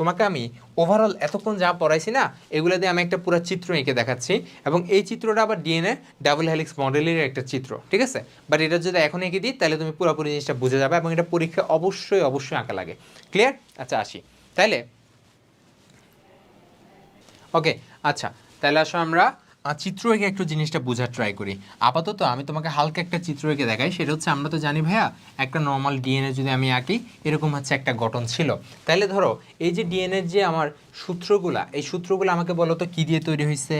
তোমাকে আমি ওভারঅল এতক্ষণ যা পড়াইছি না, এগুলো দিয়ে আমি একটা পুরো চিত্র এঁকে দেখাচ্ছি এবং এই চিত্রটা আবার ডিএনএ ডাবল হেলিক্স মডেলের একটা চিত্র, ঠিক আছে? বাট এটা যদি এখন এঁকে দিই, তাহলে তুমি পুরোপুরি জিনিসটা বুঝে যাবে এবং এটা পরীক্ষা অবশ্যই অবশ্যই আঁকা লাগে। ক্লিয়ার আচ্ছা আসি। তাইলে ওকে আচ্ছা তাহলে আসো আমরা চিত্র এঁকে একটু জিনিসটা বোঝার ট্রাই করি। আপাতত আমি তোমাকে হালকা একটা চিত্র এঁকে দেখাই। সেটা হচ্ছে আমরা তো জানি ভাইয়া, একটা নর্মাল ডিএনএ যদি আমি আঁকি, এরকম হচ্ছে একটা গঠন ছিল। তাহলে ধরো, এই যে ডিএনএর যে আমার সূত্রগুলা, এই সূত্রগুলো আমাকে বলো তো কী দিয়ে তৈরি হয়েছে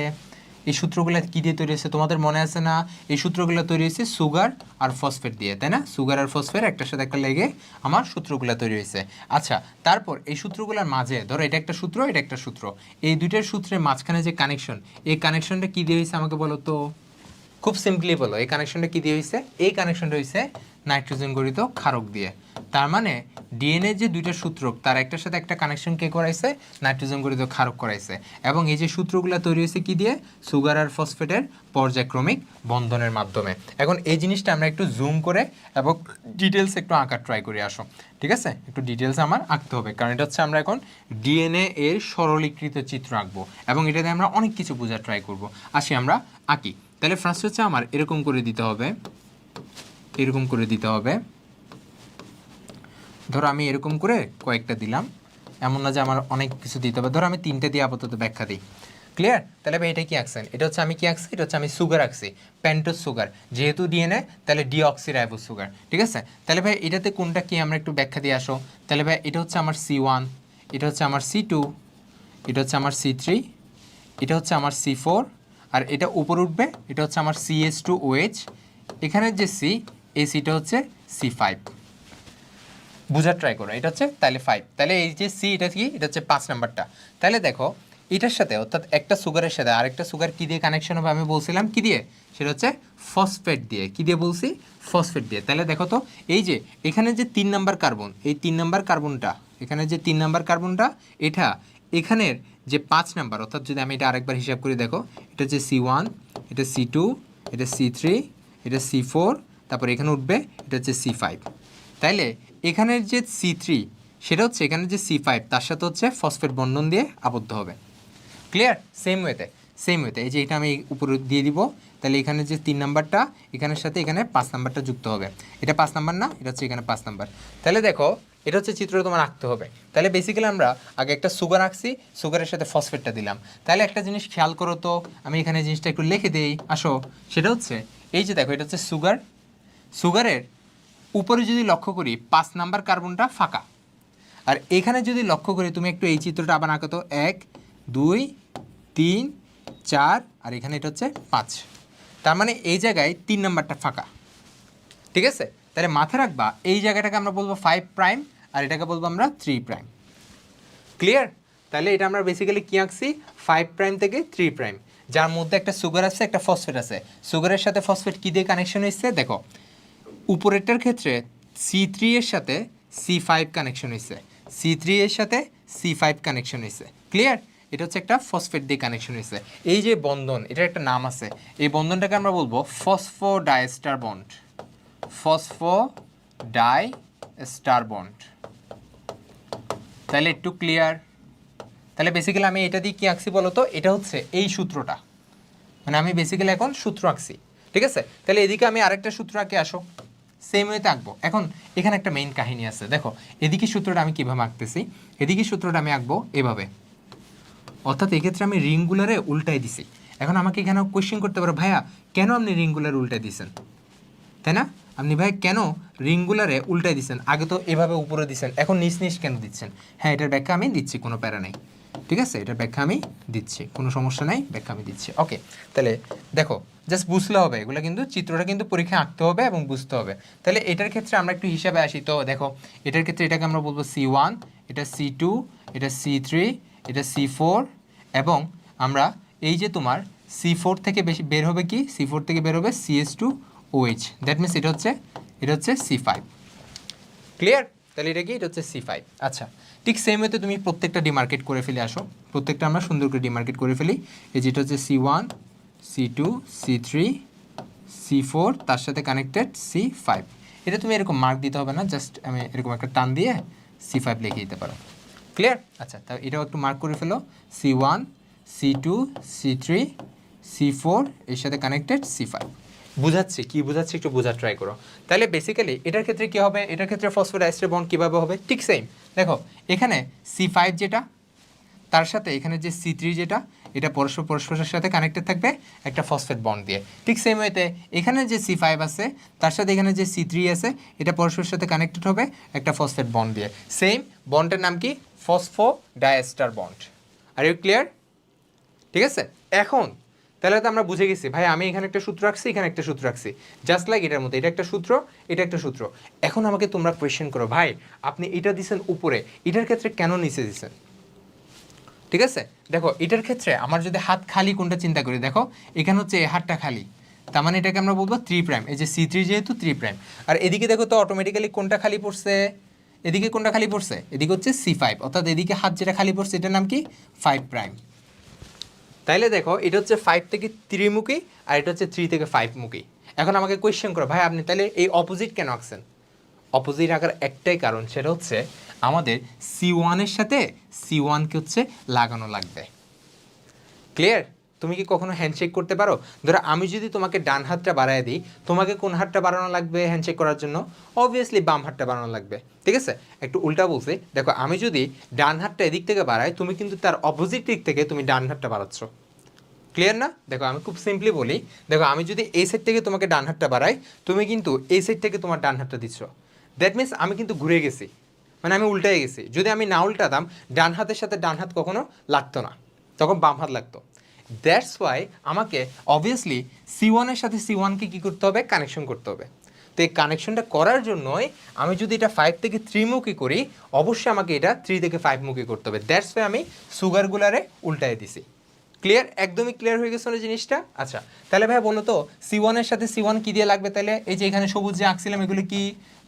এই সূত্রগুলো কি দিয়ে তৈরি হয়েছে তোমাদের মনে আছে না? এই সূত্রগুলো তৈরি হয়েছে সুগার আর ফসফেট দিয়ে, তাই না? সুগার আর ফসফেট একটা সাথে একটা লেগে আমার সূত্রগুলো তৈরি হয়েছে। আচ্ছা তারপর এই সূত্রগুলোর মাঝে, ধরো এটা একটা সূত্র, এটা একটা সূত্র। এই দুইটার সূত্রের মাঝখানে যে কানেকশন এই কানেকশনটা কি দিয়ে হয়েছে আমাকে বলো তো? খুব সিম্পলি বলো, এই কানেকশনটা কী দিয়ে হয়েছে এই কানেকশনটা হয়েছে নাইট্রোজেন গঠিত ক্ষারক দিয়ে। তার মানে ডিএনএ যে দুইটা সূত্র, তার একটার সাথে একটা কানেকশন কে করাইছে? নাইট্রোজেন গঠিত ক্ষারক করাইছে। এবং এই যে সূত্রগুলো তৈরি হয়েছে কি দিয়ে? সুগার আর ফসফেটের পর্যায়ক্রমিক বন্ধনের মাধ্যমে। এখন এই জিনিসটা আমরা একটু জুম করে এবং ডিটেলস একটু আঁকার ট্রাই করে, আসো। ঠিক আছে? একটু ডিটেলস আমার আঁকতে হবে, কারণ এটা হচ্ছে আমরা এখন ডিএনএ এর সরলীকৃত চিত্র আঁকবো। এবং এটাতে আমরা অনেক কিছু বোঝার ট্রাই করব। আসি আমরা আঁকি। তাহলে ফার্স্ট হচ্ছে আমার, এরকম করে দিতে হবে। এরকম করে দিতে হবে। ধরো আমি এরকম করে কয়েকটা দিলাম। এমন না যে আমার অনেক কিছু দিতে হবে। ধরো আমি তিনটে দিয়ে আপাতত ব্যাখ্যা দিই। ক্লিয়ার তাহলে ভাই এটা কি আঁকছেন এটা হচ্ছে আমি কি আঁকছি? এটা হচ্ছে আমি সুগার আঁকছি। প্যান্টোস সুগার যেহেতু ডিএনএ তাহলে ডিঅক্সি রাইবোস সুগার ঠিক আছে? তাহলে ভাই এটাতে কোনটা কি আমরা একটু ব্যাখ্যা দিয়ে আসো। তাহলে ভাই এটা হচ্ছে আমার সি ওয়ান এটা হচ্ছে আমার সি টু এটা হচ্ছে আমার সি থ্রি এটা হচ্ছে আমার সি ফোর আর এটা উপর উঠবে, এটা হচ্ছে আমার সি এস টু ওএইচ এখানের যে সি এই সিটা হচ্ছে সি ফাইভ বোঝার ট্রাই করো, এটা হচ্ছে তাহলে ফাইভ তাহলে এই যে সি এটা কি? এটা হচ্ছে পাঁচ নাম্বারটা। তাহলে দেখো, এটার সাথে অর্থাৎ একটা সুগারের সাথে আরেকটা সুগার কী দিয়ে কানেকশন হবে আমি বলছিলাম, কী দিয়ে? সেটা হচ্ছে ফসফেট দিয়ে। কী দিয়ে বলছি? ফসফেট দিয়ে। তাহলে দেখো তো, এই যে এখানে যে তিন নাম্বার কার্বন এই তিন নাম্বার কার্বনটা এখানে যে তিন নাম্বার কার্বনটা এটা এখানের যে পাঁচ নাম্বার, অর্থাৎ যদি আমি এটা আরেকবার হিসাব করে, দেখো, এটা হচ্ছে সি ওয়ান এটা সি টু এটা সি থ্রি এটা সি ফোর তারপর এখানে উঠবে, এটা হচ্ছে সি ফাইভ তাইলে এখানের যে সি থ্রি সেটা হচ্ছে এখানে যে সি ফাইভ তার সাথে হচ্ছে ফসফেট বন্ধন দিয়ে আবদ্ধ হবে। ক্লিয়ার সেম ওয়েতে সেম ওয়েতে এই যে এটা আমি উপরে দিয়ে দিব তাহলে এখানে যে তিন নাম্বারটা, এখানের সাথে এখানে পাঁচ নাম্বারটা যুক্ত হবে। এটা পাঁচ নাম্বার না, এটা হচ্ছে এখানে পাঁচ নাম্বার। তাহলে দেখো এটা হচ্ছে চিত্র তোমার আঁকতে হবে। তাহলে বেসিক্যালি আমরা আগে একটা সুগার আঁকছি সুগারের সাথে ফসফেটটা দিলাম। তাহলে একটা জিনিস খেয়াল করো তো, আমি এখানে জিনিসটা একটু লিখে দিই। আসো, সেটা হচ্ছে, এই যে দেখো, এটা হচ্ছে সুগার সুগারের উপরে যদি লক্ষ্য করি, পাঁচ নাম্বার কার্বনটা ফাঁকা। আর এখানে যদি লক্ষ্য করি, তুমি একটু এই চিত্রটা আবার আঁকো তো। এক, দুই, তিন, চার, আর এখানে এটা হচ্ছে পাঁচ। তার মানে এই জায়গায় তিন নাম্বারটা ফাঁকা। ঠিক আছে? তাহলে মাথায় রাখবা, এই জায়গাটাকে আমরা বলব ফাইভ প্রাইম আর এটাকে বলব আমরা থ্রি প্রাইম ক্লিয়ার তাহলে এটা আমরা বেসিক্যালি কী আঁকছি? ফাইভ প্রাইম থেকে থ্রি প্রাইম যার মধ্যে একটা সুগার আছে, একটা ফসফেট আছে। সুগারের সাথে ফসফেট কী দিয়ে কানেকশন হয়েছে? দেখো, উপরেরটার ক্ষেত্রে সি থ্রি এর সাথে সি ফাইভ কানেকশন হয়েছে। সি থ্রি এর সাথে সি ফাইভ কানেকশন হয়েছে। ক্লিয়ার এটা হচ্ছে একটা ফসফেট দিয়ে কানেকশন হয়েছে। এই যে বন্ধন, এটার একটা নাম আছে। এই বন্ধনটাকে আমরা বলব phosphodiester bond phosphodiester bond তাহলে একটু ক্লিয়ার তাহলে বেসিক্যালি আমি এটা দিয়ে কি আঁকছি বলো তো এটা হচ্ছে এই সূত্রটা। মানে আমি বেসিক্যালি এখন সূত্র আঁকছি। ঠিক আছে? তাহলে এদিকে আমি আরেকটা সূত্র আঁকে আসো। সেম ওয়েতে আঁকবো। এখন এখানে একটা মেইন কাহিনী আছে। দেখো, এদিকে সূত্রটা আমি কীভাবে আঁকতেছি? এদিকে সূত্রটা আমি আঁকবো এভাবে। অর্থাৎ এক্ষেত্রে আমি রিংগুলারে উল্টাই দিছি। এখন আমাকে এখানে কোয়েশ্চেন করতে পারো, ভাইয়া, কেন আপনি রিংগুলার উল্টাই দিছেন? তাই না? আপনি ভাই কেন রিংগুলারে উল্টাই দিচ্ছেন আগে তো এভাবে উপরে দিচ্ছেন এখন নিচ নিচ কেন দিচ্ছেন? হ্যাঁ এটার ব্যাখ্যা আমি দিচ্ছি, কোনো প্যারা নেই। ঠিক আছে? এটার ব্যাখ্যা আমি দিচ্ছি, কোনো সমস্যা নাই, ব্যাখ্যা আমি দিচ্ছি। ওকে, তাহলে দেখো জাস্ট বুঝলে হবে, এগুলো কিন্তু চিত্রটা কিন্তু পরীক্ষায় আঁকতে হবে এবং বুঝতে হবে। তাহলে এটার ক্ষেত্রে আমরা একটু হিসাবে আসি। তো দেখো, এটার ক্ষেত্রে এটাকে আমরা বলব সি ওয়ান এটা সি টু এটা সি থ্রি এটা সি ফোর এবং আমরা এই যে তোমার সি ফোর থেকে বেশি, বের হবে কি? সি ফোর থেকে বের হবে C S two OH that means এটা হচ্ছে এটা হচ্ছে সি ফাইভ ক্লিয়ার তাহলে এটা কি? এটা হচ্ছে সি ফাইভ আচ্ছা ঠিক সেম ওয়েতে তুমি প্রত্যেকটা ডিমার্কেট করে ফেলে আসো। প্রত্যেকটা আমরা সুন্দর করে ডিমার্কেট করে ফেলি। এই যেটা হচ্ছে C one C two C three C four তার সাথে কানেক্টেড সি ফাইভ এটা তুমি এরকম মার্ক দিতে হবে না জাস্ট আমি এরকম একটা টান দিয়ে সি ফাইভ লিখে দিতে পারো। ক্লিয়ার আচ্ছা তা এটাও একটু মার্ক করে ফেলো। C one C two C three C four এর সাথে কানেক্টেড সি ফাইভ বুঝাচ্ছি, কি বুঝাচ্ছি একটু বোঝার ট্রাই করো। তাহলে বেসিক্যালি এটার ক্ষেত্রে কি হবে? এটার ক্ষেত্রে ফসফোডাইস্টার বন্ড কীভাবে হবে? ঠিক সেম দেখো, এখানে সি ফাইভ যেটা, তার সাথে এখানে যে সি থ্রি যেটা, এটা পরস্পর পরস্পরের সাথে কানেক্টেড থাকবে একটা ফসফেট বন্ড দিয়ে। ঠিক সেম ওয়েতে এখানে যে সি ফাইভ আছে, তার সাথে এখানে যে সি থ্রি আছে, এটা পরস্পরের সাথে কানেক্টেড হবে একটা ফসফেট বন্ড দিয়ে। সেম বন্ডের নাম কি? Phosphodiester bond are you clear ঠিক আছে? এখন তাহলে তো আমরা বুঝে গেছি, ভাই, আমি এখানে একটা সূত্র রাখছি এখানে একটা সূত্র রাখছি জাস্ট লাইক এটার মধ্যে, এটা একটা সূত্র, এটা একটা সূত্র। এখন আমাকে তোমরা কোয়েশ্চেন করো, ভাই, আপনি এটা দিছেন উপরে, এটার ক্ষেত্রে কেন নিচে দিছেন? ঠিক আছে? দেখো, এটার ক্ষেত্রে আমার যদি হাত খালি কোনটা চিন্তা করি, দেখো, এখানে হচ্ছে হাতটা খালি। তার মানে এটাকে আমরা বলব থ্রি প্রাইম এই যে সি থ্রি যেহেতু থ্রি প্রাইম আর এদিকে দেখো তো অটোমেটিক্যালি কোনটা খালি পড়ছে? এদিকে কোনটা খালি পড়ছে? এদিকে হচ্ছে সি ফাইভ অর্থাৎ এদিকে হাত যেটা খালি পড়ছে, এটার নাম কি? ফাইভ প্রাইম তাইলে দেখো, এটা হচ্ছে ফাইভ থেকে ত্রিমুখী আর এটা হচ্ছে থ্রি থেকে ফাইভ মুখী। এখন আমাকে কোয়েশ্চেন করো, ভাই আপনি তাহলে এই অপোজিট কেন আঁকছেন? অপোজিট আঁকার একটাই কারণ সেটা হচ্ছে আমাদের সি ওয়ানের সাথে সি ওয়ানকে হচ্ছে লাগানো লাগবে। ক্লিয়ার তুমি কি কখনো হ্যান্ডশেক করতে পারো? ধরো, আমি যদি তোমাকে ডান হাতটা বাড়ায় দিই, তোমাকে কোন হাতটা বাড়ানো লাগবে হ্যান্ডশেক করার জন্য? অবভিয়াসলি বাম হাতটা বাড়ানো লাগবে, ঠিক আছে? একটু উল্টা বলছি, দেখো, আমি যদি ডান হাতটা এদিক থেকে বাড়াই, তুমি কিন্তু তার অপোজিট দিক থেকে তুমি ডান হাতটা বাড়াচ্ছ। ক্লিয়ার না? দেখো, আমি খুব সিম্পলি বলি, দেখো, আমি যদি এই সাইড থেকে তোমাকে ডান হাতটা বাড়াই, তুমি কিন্তু এই সাইড থেকে তোমার ডান হাতটা দিচ্ছ। দ্যাট মিনস আমি কিন্তু ঘুরে গেছি মানে আমি উল্টাই গেছি। যদি আমি না উল্টাতাম, ডান হাতের সাথে ডান হাত কখনো লাগতো না, তখন বাম হাত লাগতো। দ্যাটস ওয়াই আমাকে অবভিয়াসলি সি ওয়ানের সাথে সি ওয়ানকে কী করতে হবে? কানেকশন করতে হবে। তো এই কানেকশনটা করার জন্যই আমি যদি এটা ফাইভ থেকে থ্রি মুখী করি, অবশ্যই আমাকে এটা থ্রি থেকে ফাইভ মুখী করতে হবে। দ্যাটস ওয়াই আমি সুগারগুলারে উল্টায় দিছি। ক্লিয়ার একদমই ক্লিয়ার হয়ে গেছে জিনিসটা? আচ্ছা তাহলে ভাই বলো তো সি ওয়ানের সাথে সি ওয়ান কী দিয়ে লাগবে তাহলে? এই যে এখানে সবুজ যে আঁকছিলাম এগুলো কি?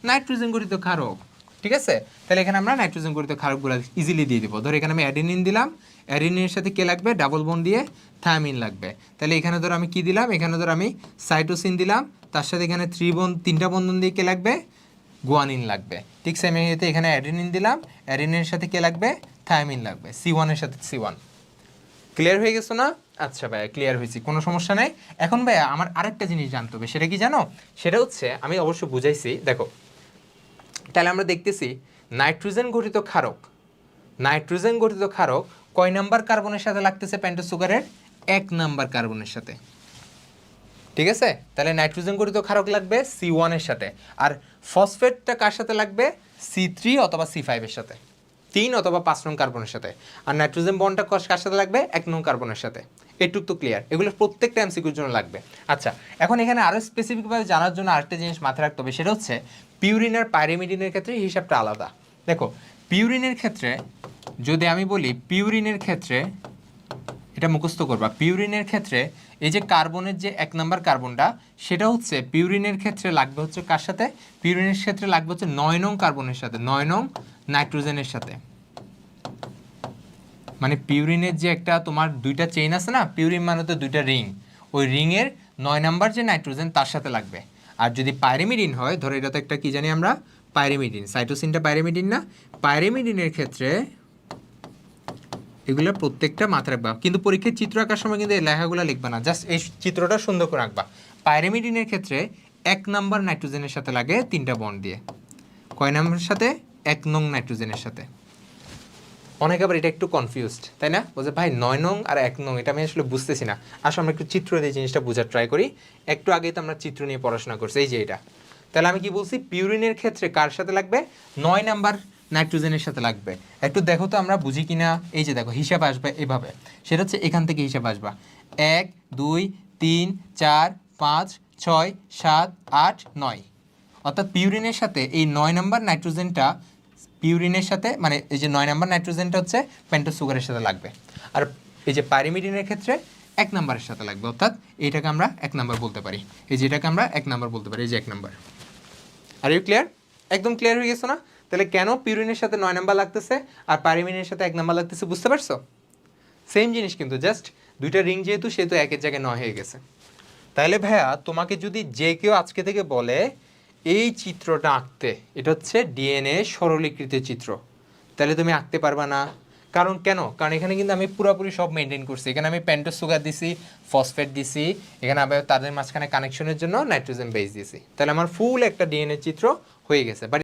নাইট্রোজেন গঠিত ক্ষারক। ঠিক আছে? তাহলে এখানে আমরা নাইট্রোজেন গঠিত ক্ষারকগুলো ইজিলি দিয়ে দিব। ধর এখানে আমি অ্যাডিনিন দিলাম। অ্যাডিনিনের সাথে কে লাগবে? ডাবল বোন দিয়ে থায়ামিন লাগবে। তাহলে এখানে ধর আমি কি দিলাম? এখানে ধর আমি সাইটোসিন দিলাম। তার সাথে এখানে থ্রি বন তিনটা বন্ধন দিয়ে কে লাগবে? গুয়ানিন লাগবে। ঠিক সেম এতে এখানে অ্যাডিনিন দিলাম। অ্যাডিনিনের সাথে কে লাগবে? থায়ামিন লাগবে। সি ওয়ানের সাথে সি ওয়ান ক্লিয়ার হয়ে গেছো না? আচ্ছা ভাইয়া ক্লিয়ার হয়েছি, কোনো সমস্যা নেই। এখন ভাইয়া, আমার আরেকটা জিনিস জানতে হবে। সেটা কি জানো? সেটা হচ্ছে, আমি অবশ্য বুঝাইছি। দেখো তাহলে আমরা দেখতেছি নাইট্রোজেন গঠিত ক্ষারক। নাইট্রোজেন গঠিত ক্ষারক কয় নাম্বার কার্বনের সাথে লাগতেছে পেন্টো সুগারের এক নাম্বার কার্বনের সাথে। ঠিক আছে? তাহলে নাইট্রোজেন গঠিত ক্ষারক লাগবে সি ওয়ানের সাথে। আর ফসফেটটা কার সাথে লাগবে? সি থ্রি অথবা সি ফাইভের সাথে। তিন অথবা পাঁচ নং কার্বনের সাথে। আর নাইট্রোজেন বন্ডটা কার সাথে লাগবে? এক নং কার্বনের সাথে। এটুক তো ক্লিয়ার এগুলো প্রত্যেকটা এমসিকিউর জন্য লাগবে। আচ্ছা এখন এখানে আরও স্পেসিফিকভাবে জানার জন্য আরেকটা জিনিস মাথায় রাখতে হবে, সেটা হচ্ছে পিউরিন আর পাইরিমিডিনের ক্ষেত্রে হিসাবটা আলাদা। দেখো, পিউরিনের ক্ষেত্রে, যদি আমি বলি পিউরিনের ক্ষেত্রে, এটা মুখস্থ করবা, পিউরিনের ক্ষেত্রে এই যে কার্বনের যে এক নম্বর কার্বনটা, সেটা হচ্ছে পিউরিনের ক্ষেত্রে লাগবে হচ্ছে কার সাথে? পিউরিনের ক্ষেত্রে লাগবে হচ্ছে নয় নং কার্বনের সাথে, নয় নং নাইট্রোজেনের সাথে। মানে পিউরিনের যে একটা তোমার দুইটা চেইন আছে না, পিউরিন মানে তো দুইটা রিং ওই রিংয়ের নয় নাম্বার যে নাইট্রোজেন, তার সাথে লাগবে। আর যদি পাইরিমিডিন হয়, ধরো এটা তো একটা কি জানি আমরা? পাইরিমিডিন সাইটোসিনটা পাইরেমিডিন না? পাইরেমিডিনের ক্ষেত্রে এগুলো প্রত্যেকটা মাথায় রাখবা। কিন্তু পরীক্ষার চিত্র আঁকার সময় কিন্তু এই লেখাগুলো লিখবা না। জাস্ট এই চিত্রটা সুন্দর করে আঁকবা। পাইরেমিডিনের ক্ষেত্রে এক নাম্বার নাইট্রোজেনের সাথে লাগে তিনটা বন্ড দিয়ে। কয় নাম্বারের সাথে? এক নং নাইট্রোজেনের সাথে। অনেক আবার এটা একটু কনফিউজড তাই না? বলছে, ভাই, নয় নং আর এক নং, এটা আমি আসলে বুঝতেছি না। আসলে আমরা একটু চিত্র দিয়ে জিনিসটা বোঝার ট্রাই করি। একটু আগেই তো আমরা চিত্র নিয়ে পড়াশোনা করছি, এই যে এটা। তাহলে আমি কি বলছি পিউরিনের ক্ষেত্রে কার সাথে লাগবে? নয় নাম্বার নাইট্রোজেনের সাথে লাগবে। একটু দেখো তো আমরা বুঝি কিনা, এই যে দেখো, হিসাব আসবে এভাবে। সেটা হচ্ছে এখান থেকে হিসাব আসবা। এক, দুই, তিন, চার, পাঁচ, ছয়, সাত, আট, নয়। অর্থাৎ পিউরিনের সাথে এই নয় নাম্বার নাইট্রোজেনটা পিউরিনের সাথে মানে এই যে নয় নাম্বার নাইট্রোজেনটা হচ্ছে পেন্টোজ সুগারের সাথে লাগবে। আর এই যে পাইরিমিডিনের ক্ষেত্রে এক নাম্বারের সাথে লাগবে, অর্থাৎ এইটাকে আমরা এক নাম্বার বলতে পারি। এই যেটাকে আমরা এক নাম্বার বলতে পারি, এই যে এক নাম্বার। আর ইউ ক্লিয়ার একদম ক্লিয়ার হয়ে গেছো না? তাহলে কেন পিউরিনের সাথে নয় নাম্বার লাগতেছে আর পাইরিমিনের সাথে এক নাম্বার লাগতেছে বুঝতে পারছ? সেম জিনিস কিন্তু জাস্ট দুইটা রিং যেহেতু, সেহেতু একের জায়গায় নয় হয়ে গেছে। তাহলে ভাইয়া, তোমাকে যদি যে কেউ আজকে থেকে বলে এই চিত্রটা আঁকতে, এটা হচ্ছে ডিএনএ সরলীকৃত চিত্র। তাহলে তুমি আঁকতে পারবা না। কারণ কেন? কারণ এখানে কিন্তু আমি পুরোপুরি সব মেনটেন করছি। এখানে আমি প্যান্টোস সুগার দিছি ফসফেট দিছি, এখানে আবার তাদের মাঝখানে কানেকশনের জন্য নাইট্রোজেন বেস দিছি। তাহলে আমার ফুল একটা ডিএনএ চিত্র হয়ে গেছে।